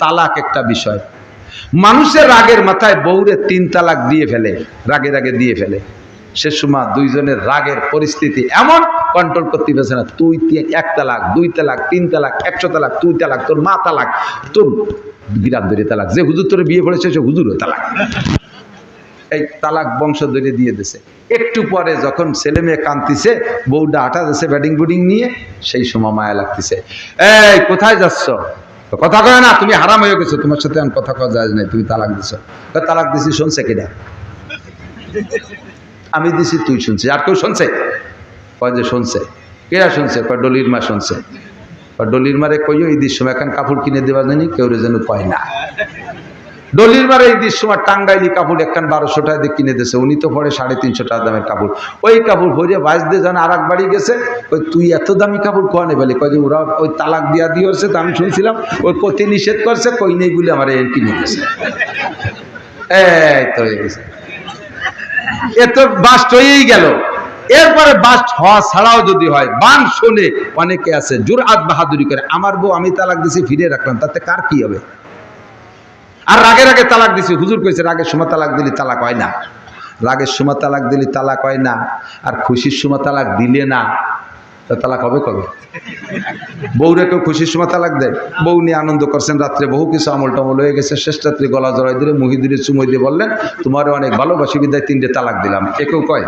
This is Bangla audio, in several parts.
তালাক একটা বিষয়। মানুষের রাগের মাথায় বউরে তিন তালাক দিয়ে ফেলে, রাগে রাগে দিয়ে ফেলে। সে সময় দুইজনের রাগের পরিস্থিতি এমন কন্ট্রোল করতে পারছে না, তুই এক তালাক, দুই তালাক, তিন তালাক, একশো তালাক, তুই তালাক, তোর মা তালাক, তোর বিরাট ধরে তালাক। যে হুজুর তোর বিয়ে পড়েছে সে হুজুর তালাক। এই তালাক বংশ ধরে দিয়ে দিছে। একটু পরে যখন ছেলে মেয়ে কান্তিছে বউটা আটা দিছে ব্যাটিং বুডিং নিয়ে, সেই সময় মায়া লাগতেছে। এই, কোথায় যাচ্ছ? তো কথা কয় না তুমি হারাম হয়ে গেছো তোমার সাথে আমি কথা কওয়া যায় নাই তুমি তালাক দিছো। কয়, তালাক দিছি শুনছে কিনা? আমি দিছি তুই শুনছি আর কেউ শুনছে? কয় যে শুনছে। কেরা শুনছে? কয় ডলির মা শুনছে। কয় ডলির মারে কইও দিস সময় এখন কাপড় কিনে দেওয়া জানি কেউ যেন কয় না। ডলির মারে এই দিস সময় টাঙ্গাইলি কাপড় একখান বারোশো টাকা দিয়ে কিনে দিয়েছে। উনি তো পরে সাড়ে তিনশো টাকা দামের কাপড়। ওই কাপড় ভরিয়ে বাইশ দিয়ে যখন আর বাড়ি গেছে ওই তুই এত দামি কাপড় কোয়া নেই বলে? কয় ওরা ওই তালাক দিয়া দিয়ে হচ্ছে আমি শুনছিলাম, ওই কতি নিষেধ করছে কই নেই বলে আমার এই কিনে গেছে এই এ তো বাস্ট হয়েই গেল। এরপরে বাস্ট হওয়া ছাড়াও যদি হয়, বান শোনে অনেকে আছে জোর আত বাহাদুরি করে, আমার বউ আমি তালাক দিছি ফিরে রাখলাম, তাতে কার কি হবে? আর রাগে আগে তালাক দিছি। হুজুর কইছে, রাগের সময় তালাক দিলি তালাক হয় না। রাগের সময় তালাক দিলি তালাক হয় না। আর খুশির সময় তালাক দিলে না। তালাক হবে কবে? বউরে কেউ খুশির সময় তালাক দেয়? বউ নিয়ে আনন্দ করছেন রাত্রে, বহু কিছু আমল টমল হয়ে গেছে। শেষ রাত্রে গলা জড়াই দিলে মহিদুরে চুমই দিয়ে বললেন, তোমার অনেক ভালোবাসি, বিদায় তিনটে তালাক দিলাম। একেও কয়?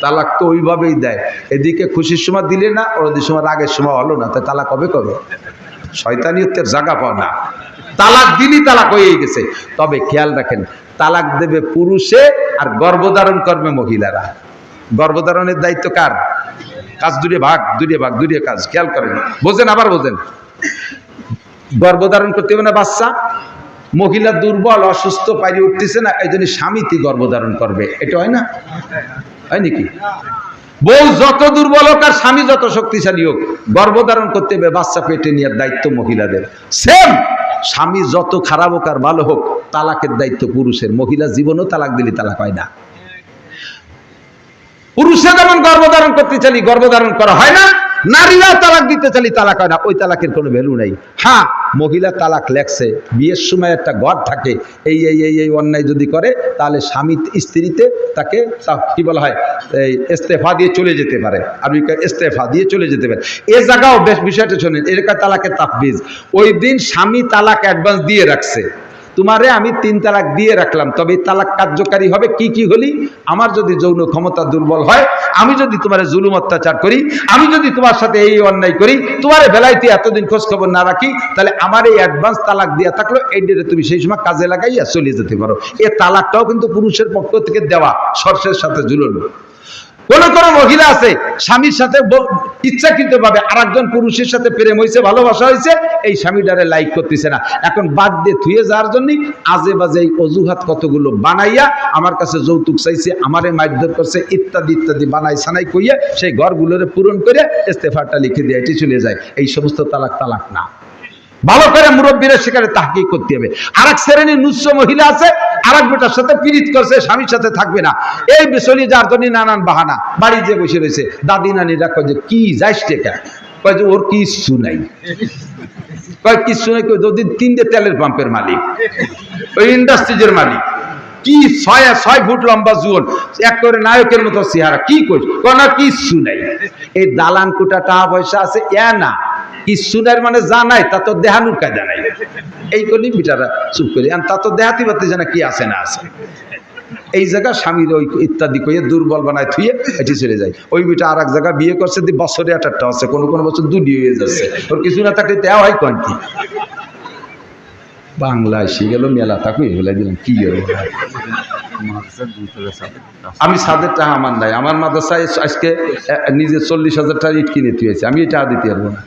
তালাক তো ওইভাবেই দেয়। এদিকে খুশির সময় দিলে না ওদের সময় রাগের সময় হলো না। তা তালাক হবে কবে? শয়তানিয়তের জায়গা পাও না। তালাক দিনই তালাক হয়ে গেছে। তবে খেয়াল রাখেন, তালাক দেবে পুরুষে আর গর্ভধারণ করবে মহিলারা। গর্ভধারণের দায়িত্ব কার? কাজ দুটো ভাগ দুটো ভাগ দুটো কাজ। খেয়াল করেন, বোঝেন, আবার বোঝেন। গর্ভধারণ করতে হবে না বাচ্চা? মহিলা দুর্বল, অসুস্থ পাইরে উঠতেছে না, এই জন্য স্বামীতি গর্ভধারণ করবে। এটা হয় না? হয় নাকি? বউ যত দুর্বল হোক আর স্বামী যত শক্তিশালী হোক, গর্ভধারণ করতে হবে বাচ্চা পেটে নেওয়ার দায়িত্ব মহিলাদের। সেম স্বামী যত খারাপ হোক আর ভালো হোক, তালাকের দায়িত্ব পুরুষের। মহিলা জীবনও তালাক দিলে তালাক হয় না। পুরুষে যেমন গর্ভধারণ করতে চালি গর্ভধারণ করা হয় না নারীরা তালাক দিতে চালি তালাক হয় না, ওই তালাকের কোনো ভ্যালু নেই। হ্যাঁ মহিলা তালাক লেখছে, বিয়ের সময় একটা ঘর থাকে, এই এই এই এই অন্যায় যদি করে, তাহলে স্বামী স্ত্রীতে তাকে কি বলা হয়, এই ইস্তেফা দিয়ে চলে যেতে পারে আরবি কয় ইস্তেফা দিয়ে চলে যেতে পারে। এ জায়গাও বেশ বিষয়টা শোনেন এরকম তালাকের তাফবিজ। ওই দিন স্বামী তালাক অ্যাডভান্স দিয়ে রাখছে। তোমারে আমি তিন তালাক দিয়ে রাখলাম, তবে তালাক কার্যকারী হবে, কি কি হলি? আমার যদি যৌন ক্ষমতা দুর্বল হয়, আমি যদি তোমার জুলুম অত্যাচার করি, আমি যদি তোমার সাথে এই অন্যায় করি, তোমার বেলাইতে এতদিন খোঁজ খবর না রাখি, তাহলে আমার এই অ্যাডভান্স তালাক দিয়া থাকল, এই ডেটে তুমি সেই সময় কাজে লাগাইয়া চলে যেতে পারো। এ তালাকটাও কিন্তু পুরুষের পক্ষ থেকে দেওয়া, সর্ষের সাথে ঝুললো কোন কোন মহিলা আছে, স্বামীর সাথে ইচ্ছাকৃত ভাবে আর একজন পুরুষের সাথে প্রেম হয়েছে ভালোবাসা হয়েছে এই স্বামীটারে লাইক করতেছে না। এখন বাদ দিয়ে থুয়ে যাওয়ার জন্য আজে বাজে এই অজুহাত কতগুলো বানাইয়া আমার কাছে যৌতুক চাইছে, আমারে মারধর করছে, ইত্যাদি ইত্যাদি বানাই সানাই কইয়া সেই ঘরগুলোরে পূরণ করে ইস্তেফারটা লিখে দিয়ে, এটি চলে যায়। এই সমস্ত তালাক তালাক না। ভালো করে মুরব্বীরা সেখানে তাহকি করতে হবে। আর এক শ্রেণির নুচ্ছ মহিলা আছে আর এক বেটার সাথে পীড়িত করছে, স্বামীর সাথে থাকবে না। এই বিষয় যার জন্য নানান বাহানা, বাড়ি যে বসে রয়েছে। দাদি নানিরা কয় যে, কি যাইস টেকা কয় যে, ওর কিচ্ছু নাই। কয়, কিচ্ছু নাই? কয়, যদি তিনটে তেলের পাম্পের মালিক, ওই ইন্ডাস্ট্রিজের মালিক, কি ছয় ছয় ফুট লম্বা জুয়ন, এক করে নায়কের মতো চেহারা, কি করিস কোন কিচ্ছু নাই। এই দালান কোটা টাকা পয়সা আছে, এ না। কিচ্ছু নাই মানে জানাই, তা তো দেহানুর কায়দা নাই। এই করলি বিটারা চুপ করি আর তা তো দেহাতি বাতি জানা কি আছে না আছে। এই জায়গা স্বামীর ওই ইত্যাদি কইয়ে দুর্বল বানায় থুয়ে এটি চলে যায়। ওই বিটা আর এক জায়গা বিয়ে করছে, দি বছরে একটা আছে, কোনো কোনো বছর দুটি হয়ে যাচ্ছে। ওর কিছু না থাকলে দেওয়া হয় কোন বাংলা এসে গেল, মেলা থাকুই বলে দিলাম, কি আমি সাদের টাকা আমার নাই। আমার মাদ্রাসায় আজকে নিজে চল্লিশ হাজার টাকা ইট কিনে তুইছে আমি এই টাকা দিতে পারব না।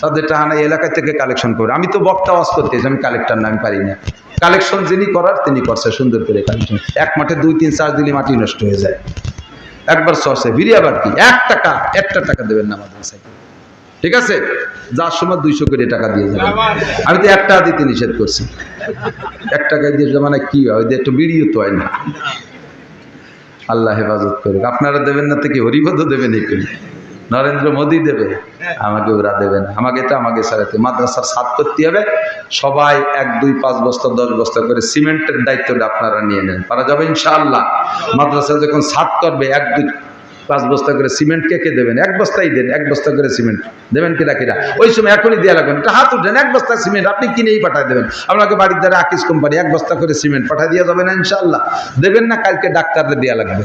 সাদের টাকা নাই এলাকা থেকে কালেকশন করে। আমি তো বক্তা ওয়াজ করতেছি আমি কালেক্টর না, আমি পারি না। কালেকশন যিনি করার, তিনি করছে, সুন্দর করে কালেকশন এক মাঠে দুই, তিন চার্জ দিলে মাটি নষ্ট হয়ে যায়। একবার সরষে বিরিয়া আবার কি এক টাকা, একটা টাকা দেবেন না মাদ্রাসায়। ঠিক আছে? যার সময় দুইশো কোটি টাকা দিয়ে যাবে। আমি তো এক টাকা দিতে নিষেধ করছি। এক টাকা দিয়ে মানে কি হয়? একটু বিড়িও তো হয় না। আল্লাহ হেফাজত করুক। আপনারা দেবেন না থেকে হরিপদও দেবেন এই নরেন্দ্র মোদী দেবে? আমাকে ওরা দেবে না। আমাকে তো আমাকে সারাতে মাদ্রাসার সাত করতে হবে। সবাই এক, দুই, পাঁচ বস্তা, দশ বস্তা করে সিমেন্টের দায়িত্বটা আপনারা নিয়ে নেন। পারা যাবে ইনশাআল্লাহ। মাদ্রাসা যখন সাত করবে, এক, দুই পাঁচ বস্তা করে সিমেন্ট কে কে দেবেন? এক বস্তাই দেন, এক বস্তা করে সিমেন্ট। দেবেন কিনা কিনা? ওই সময় এখনই দেওয়া লাগবেন একটা হাত উঠেন, এক বস্তা সিমেন্ট আপনি কিনেই পাঠিয়ে দেবেন। আপনাকে বাড়ির দ্বারা আকিস কোম্পানি এক বস্তা করে সিমেন্ট পাঠিয়ে দেওয়া যাবে না ইনশাল্লাহ দেবেন না, কালকে ডাক্তারদের দেওয়া লাগবে।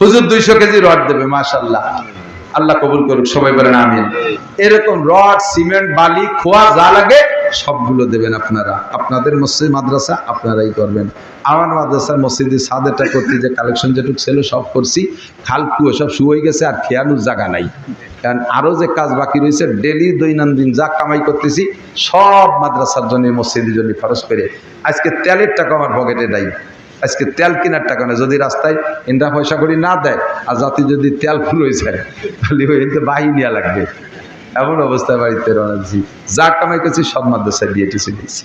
হুজুর দুইশো কেজি রড দেবে মাশাল্লাহ আল্লাহ কবুল করুক, সবাই বলেন আমিন। এরকম রড, সিমেন্ট, বালি, খোয়া যা লাগে সবগুলো দেবেন আপনারা। আপনাদের মসজিদ, মাদ্রাসা, আপনারাই করবেন। আমার মাদ্রাসার মসজিদে সাদেরটা করতে যে কালেকশন যেটুক ছিল সব করছি। খাল কুয়ো সব শুয়ে গেছে আর খেয়ানোর জায়গা নাই। কারণ আরও যে কাজ বাকি রয়েছে ডেলি দৈনন্দিন যা কামাই করতেছি, সব মাদ্রাসার জন্য, মসজিদের জন্য খরচ করে। আজকে তেলের টাকা আমার পকেটে নাই। আজকে তেল কেনার টাকা না যদি রাস্তায় ইন্দ্রা পয়সা করি না দেয়, আর জাতি যদি তেল ফুল হয়ে যায় তাহলে ওই এতে বাহি নেওয়া লাগবে। এমন অবস্থায় বাড়িতে রয়েছি যা কামাই করছি সব মাদ্রাসায় দিয়ে টিসে দিয়েছি।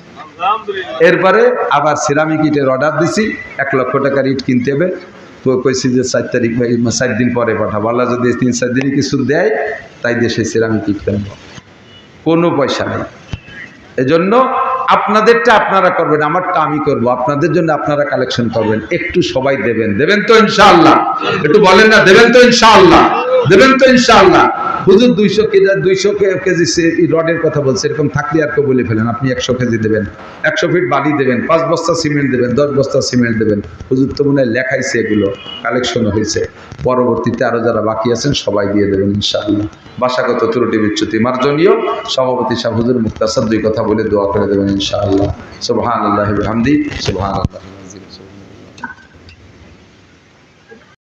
এরপরে আবার সিরামিক ইটের অর্ডার দিছি। এক লক্ষ টাকার ইট কিনতে হবে। তো কইছি যে চার তারিখ বা চার দিন পরে পাঠাবো। আল্লাহ যদি তিন চার দিনই কিছু দেয় তাই দেশে সিরামিক ইট কিনবো। কোনো পয়সা নেই। এজন্য আপনাদেরটা আপনারা করবেন আমারটা আমি করব। আপনাদের জন্য আপনারা কালেকশন করবেন। একটু সবাই দেবেন। দেবেন তো ইনশাআল্লাহ। একটু বলেন না দেবেন তো ইনশাআল্লাহ। দেবেন তো ইনশাআল্লাহ। হুজুর দুইশো কেজি দুইশো কেজি সে- রডের কথা বলছে, এরকম থাকলে আর কেউ বলে ফেলেন আপনি একশো কেজি দেবেন, একশো ফিট বালি দেবেন, পাঁচ বস্তা সিমেন্ট দেবেন, দশ বস্তা সিমেন্ট দেবেন। হুজুর তো মনে হয় লেখাইছে এগুলো কালেকশন হয়েছে। পরবর্তীতে আরও যারা বাকি আছেন, সবাই দিয়ে দেবেন ইনশাআল্লাহ। ভাষাগত ত্রুটি বিচ্যুতি মার্জনীয়। সভাপতি শাহ হুজুর মুক্তাসাদ দুই কথা বলে দোয়া করে দেবেন ইনশাআল্লাহ। সুবহান আল্লাহ হামদি সুবহান আল্লাহ